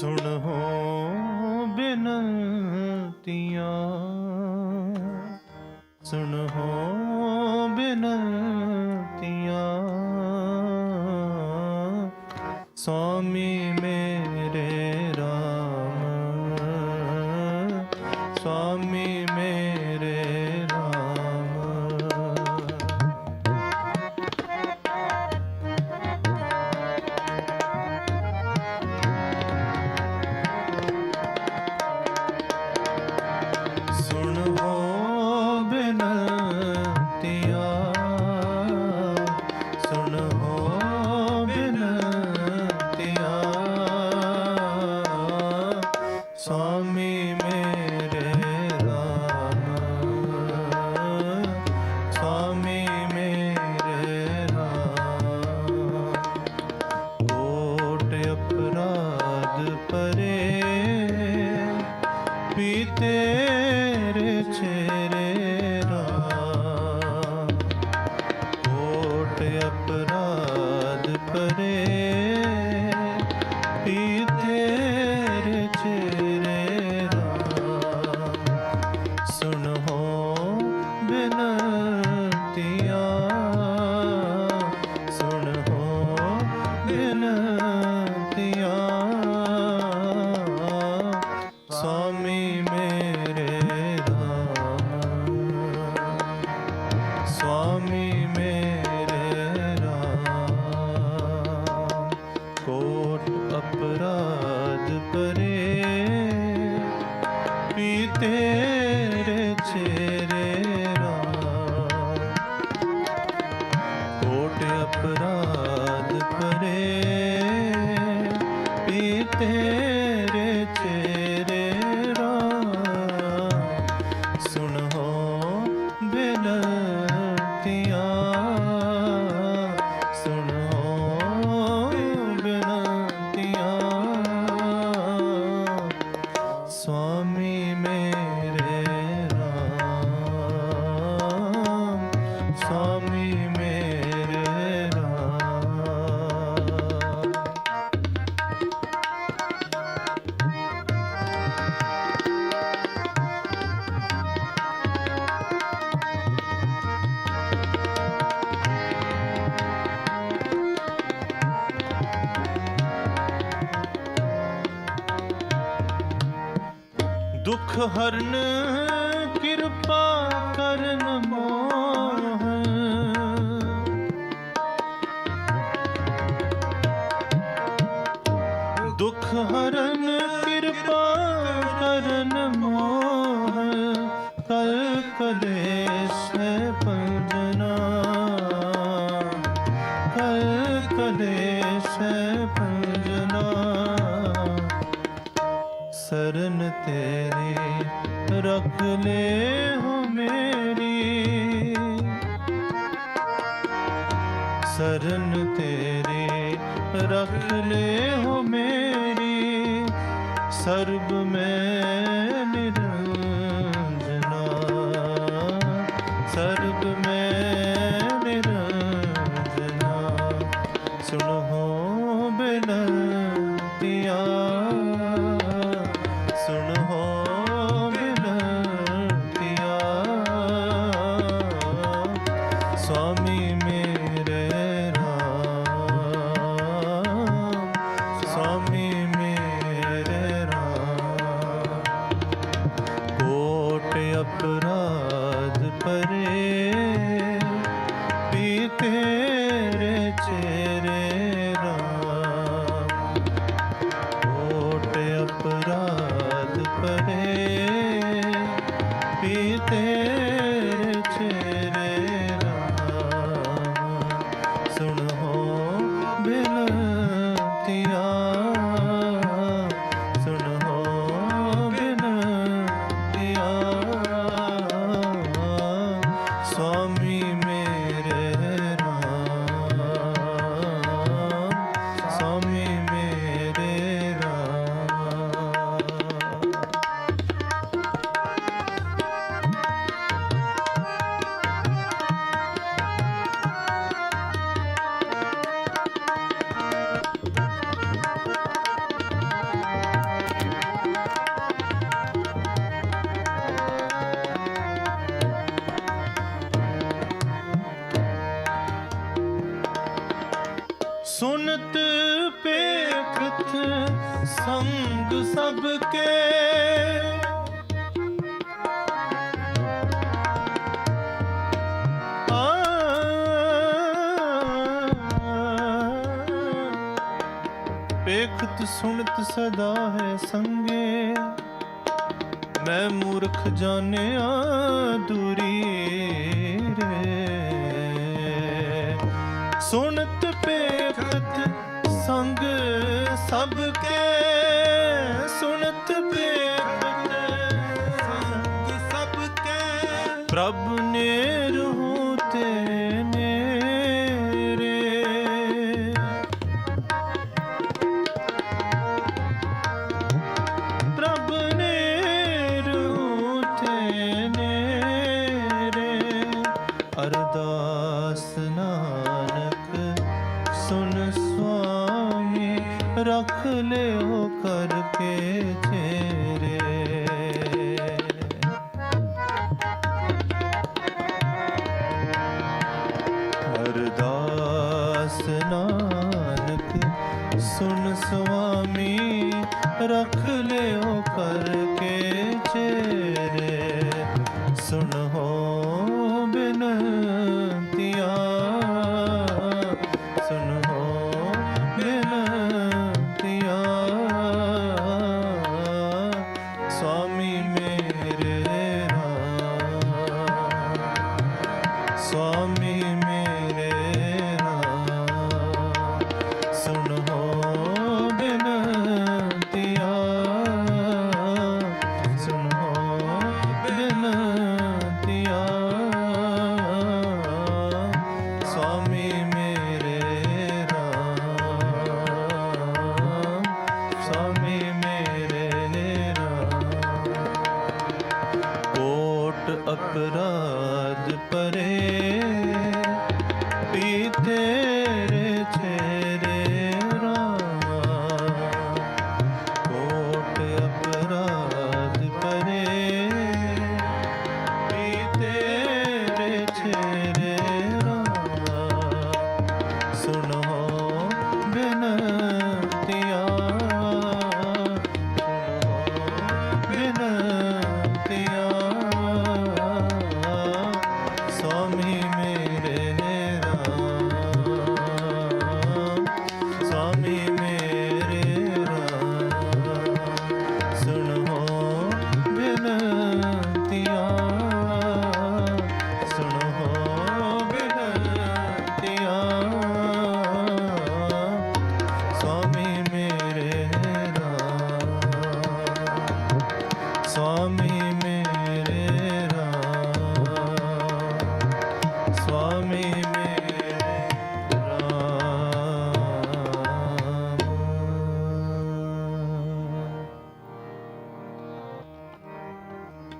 ਸੁਣੋ ਬਿਨਤੀਆਂ। ਸੁਣੋ ਬਿਨਤੀਆਂ। ਸੁਆਮੀ ਮੇਰੇ RAM ਸੁਆਮੀ ਮੇਰੇ ਸੁਆਮੀ ਮੇਰੇ RAM ਸੁਆਮੀ ਮੇਰੇ RAM ਕੋਟ ਅਪਰਾਧ ਪਰੇ ਵੀ ਤੇਰੇ ਚਿਹਰੇ ਦੁਖ ਹਰਨ ਕਿਰਪਾ ਕਰਨ ਦੁਖ ਹਰਨ ਕਿਰਪਾ ਕਰਨ ਮੋਹ ਕਲ ਕਲੇਸ਼ ਪੰਜਨਾ ਕਲ ਕਲੇਸ਼ ਪੰਜਨਾ ਸਰਨ ਤੇਰੀ ਰੱਖ ਲੈ ਹੋ ਮੇਰੀ। ਸਰਨ ਤੇਰੀ ਰੱਖ ਲੈ ਹੋ ਮੇਰੀ ਸਰਬ ਸੁਨਤ ਪੇਖਤ ਸੰਗ ਸਭ ਕੇ। ਪੇਖਤ ਸੁਣਤ ਸਦਾ ਹੈ ਸੰਗੇ। ਮੈਂ ਮੂਰਖ ਜਾਣਿਆ ਦੂਰੀ। 可乐 ਅਪਰਾਧ ਪਰੇ আমি